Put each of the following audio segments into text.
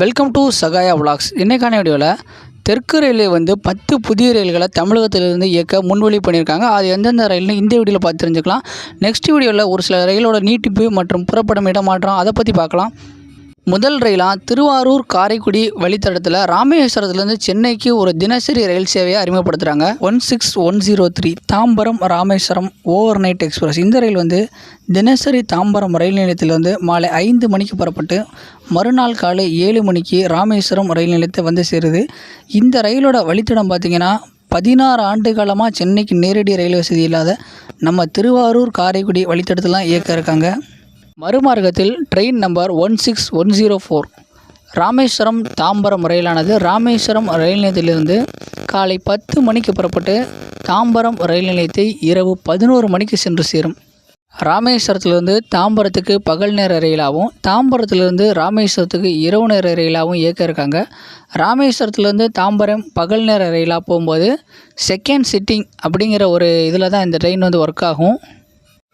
Welcome to Sahaya vlogs இன்றைக்கான வீடியோவில் தெற்கு ரயில்வே வந்து பத்து புதிய ரயில்களை தமிழகத்திலிருந்து இயக்க முன்வழி பண்ணியிருக்காங்க. அது எந்தெந்த ரயில்னு இந்த வீடியோவில் பார்த்து தெரிஞ்சுக்கலாம். நெக்ஸ்ட் வீடியோவில் ஒரு சில ரயிலோட நீட்டிப்பு மற்றும் புறப்படும் இடமாற்றம் அதை பற்றி பார்க்கலாம். முதல் ரயிலாக திருவாரூர் காரைக்குடி வழித்தடத்தில் ராமேஸ்வரத்துலேருந்து சென்னைக்கு ஒரு தினசரி ரயில் சேவையை அறிமுகப்படுத்துகிறாங்க one six one zero three Tambaram Rameswaram overnight express. இந்த ரயில் வந்து தினசரி தாம்பரம் ரயில் நிலையத்திலிருந்து மாலை ஐந்து மணிக்கு புறப்பட்டு மறுநாள் காலை ஏழு மணிக்கு ராமேஸ்வரம் ரயில் நிலையத்தை வந்து சேருது. இந்த ரயிலோட வழித்தடம் பார்த்திங்கன்னா பதினாறு ஆண்டு காலமாக சென்னைக்கு நேரடி ரயில் வசதி இல்லாத நம்ம திருவாரூர் காரைக்குடி வழித்தடத்தெலாம் இயக்க இருக்காங்க. மறுமார்க்கத்தில் train number one six one zero four Rameswaram Tambaram ரயிலானது. Rameswaram ரயில் நிலையத்திலிருந்து காலை பத்து மணிக்கு புறப்பட்டு தாம்பரம் ரயில் நிலையத்தை இரவு பதினோரு மணிக்கு சென்று சேரும். ராமேஸ்வரத்திலிருந்து தாம்பரத்துக்கு பகல் நேர ரயிலாகவும் தாம்பரத்திலிருந்து ராமேஸ்வரத்துக்கு இரவு நேர ரயிலாகவும் இயக்க இருக்காங்க. ராமேஸ்வரத்துலேருந்து தாம்பரம் பகல் நேர ரயிலாக போகும்போது செகண்ட் சிட்டிங் அப்படிங்கிற ஒரு இதில் தான் இந்த ட்ரெயின் வந்து ஒர்க் ஆகும்.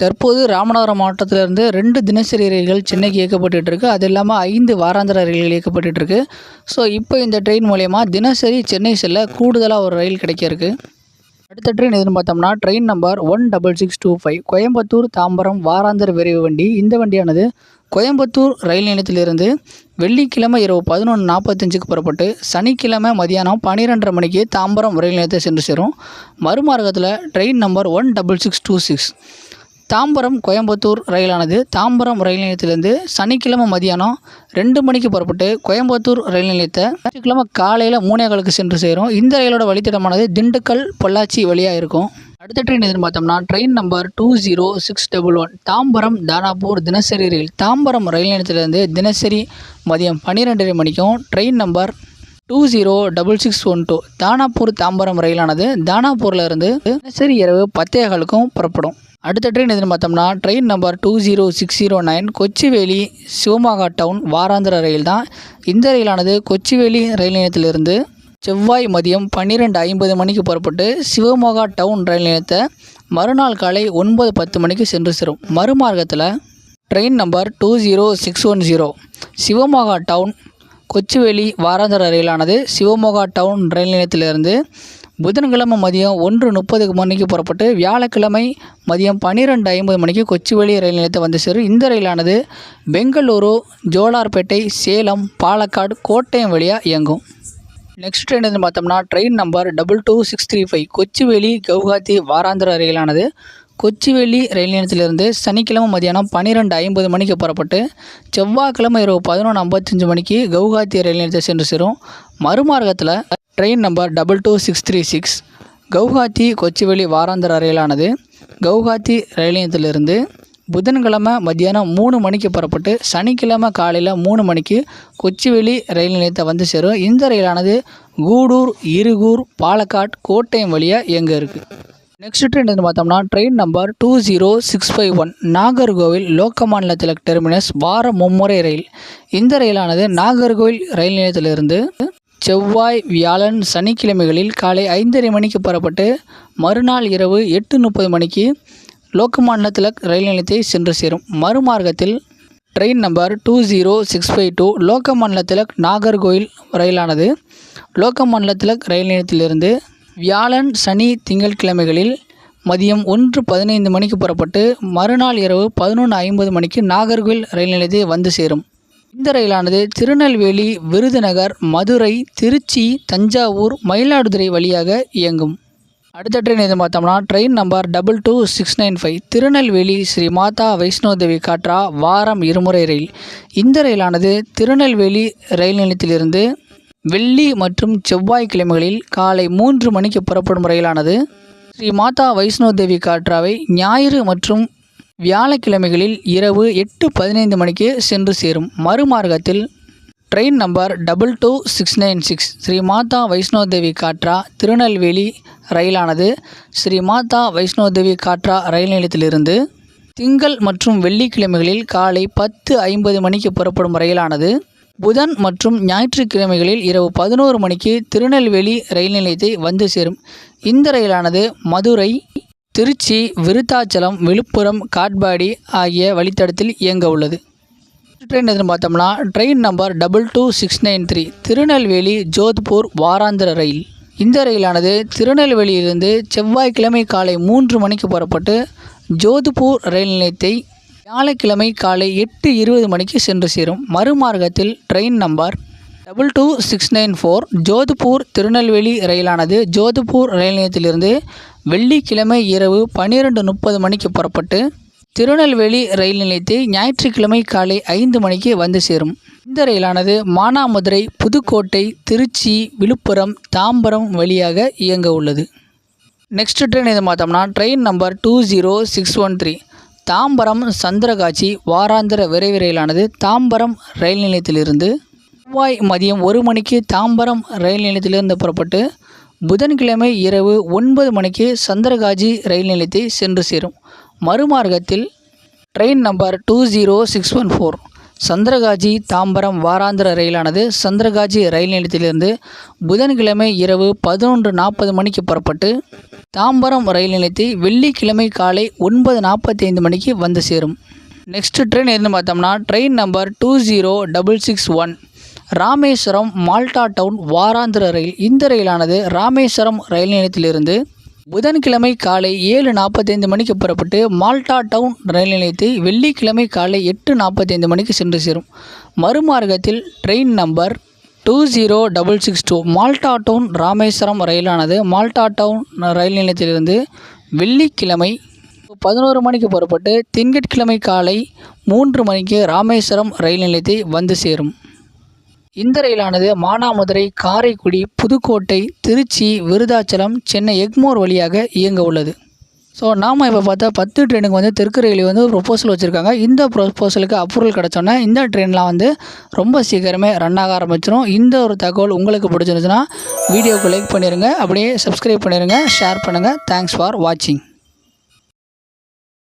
தற்போது ராமநாதபுரம் மாவட்டத்திலிருந்து ரெண்டு தினசரி ரயில்கள் சென்னைக்கு இயக்கப்பட்டு இருக்கு அது இல்லாமல் ஐந்து வாராந்திர ரயில்கள் இயக்கப்பட்டு இருக்கு ஸோ இப்போ இந்த ட்ரெயின் மூலயமா தினசரி சென்னை செல்ல கூடுதலாக ஒரு ரயில் கிடைக்க இருக்கு அடுத்த ட்ரெயின் எதுன்னு பார்த்தோம்னா train number one double six two five Coimbatore Tambaram வாராந்திர விரைவு வண்டி. இந்த வண்டியானது கோயம்புத்தூர் ரயில் நிலையத்திலிருந்து வெள்ளிக்கிழமை இரவு பதினொன்று நாற்பத்தஞ்சுக்கு புறப்பட்டு சனிக்கிழமை மதியானம் பன்னிரெண்டரை மணிக்கு தாம்பரம் ரயில் நிலையத்தை சென்று சேரும். மறுமார்க்கத்தில் train number one double six two six Tambaram Coimbatore ரயிலானது. Tambaram ரயில் நிலையத்திலேருந்து சனிக்கிழமை மதியானம் ரெண்டு மணிக்கு புறப்பட்டு கோயம்புத்தூர் ரயில் நிலையத்தை ஞாயிற்றுக்கிழமை காலையில் மூணேகாலுக்கு சென்று சேரும். இந்த ரயிலோட வழித்தடமானது திண்டுக்கல் பொள்ளாச்சி வழியாக இருக்கும். அடுத்த ட்ரெயின் எதுன்னு பார்த்தோம்னா train number two zero six double one Tambaram Danapur தினசரி ரயில். தாம்பரம் ரயில் நிலையத்திலேருந்து தினசரி மதியம் பன்னிரெண்டரை மணிக்கும் train number two zero double six one two Danapur Tambaram ரயிலானது. தானாப்பூரில் இருந்து தினசரி இரவு பத்தேகாலுக்கும் புறப்படும். அடுத்த ட்ரெயின் எதுன்னு பார்த்தோம்னா train number two zero six zero nine Kochuveli Shivamogga town வாராந்திர ரயில் தான். இந்த ரயிலானது கொச்சிவேலி ரயில் நிலையத்திலிருந்து செவ்வாய் மதியம் பன்னிரெண்டு ஐம்பது மணிக்கு புறப்பட்டு சிவமோகா டவுன் ரயில் நிலையத்தை மறுநாள் காலை ஒன்பது பத்து மணிக்கு சென்று சேரும். மறுமார்க்கத்தில் train number two zero six one zero Shivamogga town Kochuveli வாராந்திர ரயிலானது சிவமோகா டவுன் ரயில் நிலையத்திலிருந்து புதன்கிழமை மதியம் ஒன்று முப்பதுக்கு மணிக்கு புறப்பட்டு வியாழக்கிழமை மதியம் பன்னிரெண்டு ஐம்பது மணிக்கு கொச்சிவேலி ரயில் நிலையத்தை வந்து சேரும். இந்த ரயிலானது பெங்களூரு ஜோலார்பேட்டை சேலம் பாலக்காடு கோட்டயம் வழியாக இயங்கும். நெக்ஸ்ட் ட்ரெயின் எதுன்னு பார்த்தோம்னா train number double two six three five Kochuveli Guwahati வாராந்திர ரயிலானது. கொச்சிவேலி ரயில் நிலையத்திலிருந்து சனிக்கிழமை மதியானம் பன்னிரெண்டு ஐம்பது மணிக்கு புறப்பட்டு செவ்வாய்க்கிழமை இரவு பதினொன்று ஐம்பத்தஞ்சு மணிக்கு கவுஹாத்தி ரயில் நிலையத்தை சென்று சேரும். மறுமார்க்கத்தில் train number double two six three six. Guwahati Kochuveli வாராந்திர ரயிலானது கவுஹாத்தி ரயில் நிலையத்திலிருந்து புதன்கிழமை மத்தியானம் மூணு மணிக்கு புறப்பட்டு சனிக்கிழமை காலையில் மூணு மணிக்கு கொச்சிவெளி ரயில் நிலையத்தை வந்து சேரும். இந்த ரயிலானது கூடூர் இருகூர் பாலக்காட் கோட்டயம் வழியாக எங்கே இருக்குது நெக்ஸ்ட் ட்ரெயின் வந்து பார்த்தோம்னா train number two zero six five one Nagercoil Lokmanya Tilak terminus வார மும்முறை ரயில். இந்த ரயிலானது நாகர்கோவில் ரயில் நிலையத்திலிருந்து செவ்வாய் வியாழன் சனிக்கிழமைகளில் காலை ஐந்தரை மணிக்கு புறப்பட்டு மறுநாள் இரவு எட்டு முப்பது மணிக்கு லோக்கமான்ல திலக் ரயில் நிலையத்தை சென்று சேரும். மறுமார்க்கத்தில் train number two zero six five two Lokmanya Tilak Nagercoil ரயிலானது. Lokmanya Tilak ரயில் நிலையத்திலிருந்து வியாழன் சனி திங்கட்கிழமைகளில் மதியம் ஒன்று பதினைந்து மணிக்கு புறப்பட்டு மறுநாள் இரவு பதினொன்று ஐம்பது மணிக்கு நாகர்கோவில் ரயில் நிலையத்தை வந்து சேரும். இந்த ரயிலானது திருநெல்வேலி விருதுநகர் மதுரை திருச்சி தஞ்சாவூர் மயிலாடுதுறை வழியாக இயங்கும். அடுத்த ட்ரெயின் எது பார்த்தோம்னா train number double two six nine five Tirunelveli Shri Mata Vaishno Devi Katra வாரம் இருமுறை ரயில். இந்த ரயிலானது திருநெல்வேலி ரயில் நிலையத்திலிருந்து வெள்ளி மற்றும் செவ்வாய்க்கிழமைகளில் காலை மூன்று மணிக்கு புறப்படும் ரயிலானது. ஸ்ரீ மாதா வைஷ்ணோதேவி காட்ராவை ஞாயிறு மற்றும் வியாழக்கிழமைகளில் இரவு எட்டு பதினைந்து மணிக்கு சென்று சேரும். மறுமார்க்கத்தில் train number double two six nine six Shri Mata Vaishno Devi Katra Tirunelveli ரயிலானது Sri Mata Vaishno Devi காட்ரா ரயில் நிலையத்திலிருந்து திங்கள் மற்றும் வெள்ளிக்கிழமைகளில் காலை பத்து ஐம்பது மணிக்கு புறப்படும் ரயிலானது புதன் மற்றும் ஞாயிற்றுக்கிழமைகளில் இரவு பதினோரு மணிக்கு திருநெல்வேலி ரயில் நிலையத்தை வந்து சேரும். இந்த ரயிலானது மதுரை திருச்சி விருத்தாச்சலம் விழுப்புரம் காட்பாடி ஆகிய வழித்தடத்தில் இயங்க உள்ளது. ட்ரெயின் எதுன்னு பார்த்தோம்னா train number double two six nine three Tirunelveli Jodhpur வாராந்திர ரயில். இந்த ரயிலானது திருநெல்வேலியிலிருந்து செவ்வாய்க்கிழமை காலை மூன்று மணிக்கு புறப்பட்டு ஜோத்பூர் ரயில் நிலையத்தை வியாழக்கிழமை காலை எட்டு இருபது மணிக்கு சென்று சேரும். மறுமார்க்கத்தில் train number double two six nine four Jodhpur Tirunelveli ரயிலானது Jodhpur ரயில் நிலையத்திலிருந்து வெள்ளிக்கிழமை இரவு பன்னிரெண்டு முப்பது மணிக்கு புறப்பட்டு திருநெல்வேலி ரயில் நிலையத்தை ஞாயிற்றுக்கிழமை காலை ஐந்து மணிக்கு வந்து சேரும். இந்த ரயிலானது மானாமதுரை புதுக்கோட்டை திருச்சி விழுப்புரம் தாம்பரம் வழியாக இயங்க உள்ளது. நெக்ஸ்ட் ட்ரெயின் எது பார்த்தோம்னா train number two zero six one three Tambaram Santragachi வாராந்திர விரைவு ரயிலானது தாம்பரம் ரயில் நிலையத்திலிருந்து செவ்வாய் மதியம் ஒரு மணிக்கு தாம்பரம் ரயில் நிலையத்திலிருந்து புறப்பட்டு புதன்கிழமை இரவு ஒன்பது மணிக்கு சந்திரகாஜி ரயில் நிலையத்தை சென்று சேரும். மறுமார்க்கத்தில் train number two zero six one four. Santragachi Tambaram வாராந்திர ரயிலானது சந்திரகாஜி ரயில் நிலையத்திலிருந்து புதன்கிழமை இரவு பதினொன்று நாற்பது மணிக்கு புறப்பட்டு தாம்பரம் ரயில் நிலையத்தை வெள்ளிக்கிழமை காலை ஒன்பது நாற்பத்தைந்து மணிக்கு வந்து சேரும். நெக்ஸ்ட் ட்ரெயின் எதுன்னு பார்த்தோம்னா train number two zero double six one. Rameswaram Malda town வாராந்திர ரயில் இந்த ரயிலானது ராமேஸ்வரம் ரயில் நிலையத்திலிருந்து புதன்கிழமை காலை ஏழு நாற்பத்தைந்து மணிக்கு புறப்பட்டு மால்டா டவுன் ரயில் நிலையத்தை வெள்ளிக்கிழமை காலை எட்டு நாற்பத்தைந்து மணிக்கு சென்று சேரும். மறுமார்க்கத்தில் train number two zero double six two Malda town Rameswaram ரயிலானது Malda town ரயில் நிலையத்திலிருந்து வெள்ளிக்கிழமை பதினோரு மணிக்கு புறப்பட்டு திங்கட்கிழமை காலை மூன்று மணிக்கு ராமேஸ்வரம் ரயில் நிலையத்தை வந்து சேரும். இந்த ரயிலானது மானாமதுரை காரைக்குடி புதுக்கோட்டை திருச்சி விருதாச்சலம் சென்னை எக்மோர் வழியாக இயங்க உள்ளது. ஸோ நாம் இப்போ பார்த்தா பத்து ட்ரெயினுக்கு வந்து தெற்கு ரயில்வே வந்து ஒரு ப்ரொப்போசல் வச்சுருக்காங்க. இந்த ப்ரொப்போசலுக்கு அப்ரூவல் கிடச்சோன்னே இந்த ட்ரெயின்லாம் வந்து ரொம்ப சீக்கிரமே ரன் ஆக ஆரம்பிச்சிடும் இந்த ஒரு தகவல் உங்களுக்கு பிடிச்சிருந்துச்சுன்னா வீடியோவுக்கு லைக் பண்ணிடுங்க அப்படியே சப்ஸ்கிரைப் பண்ணிடுங்க ஷேர் பண்ணுங்கள் தேங்க்ஸ் ஃபார் வாட்சிங்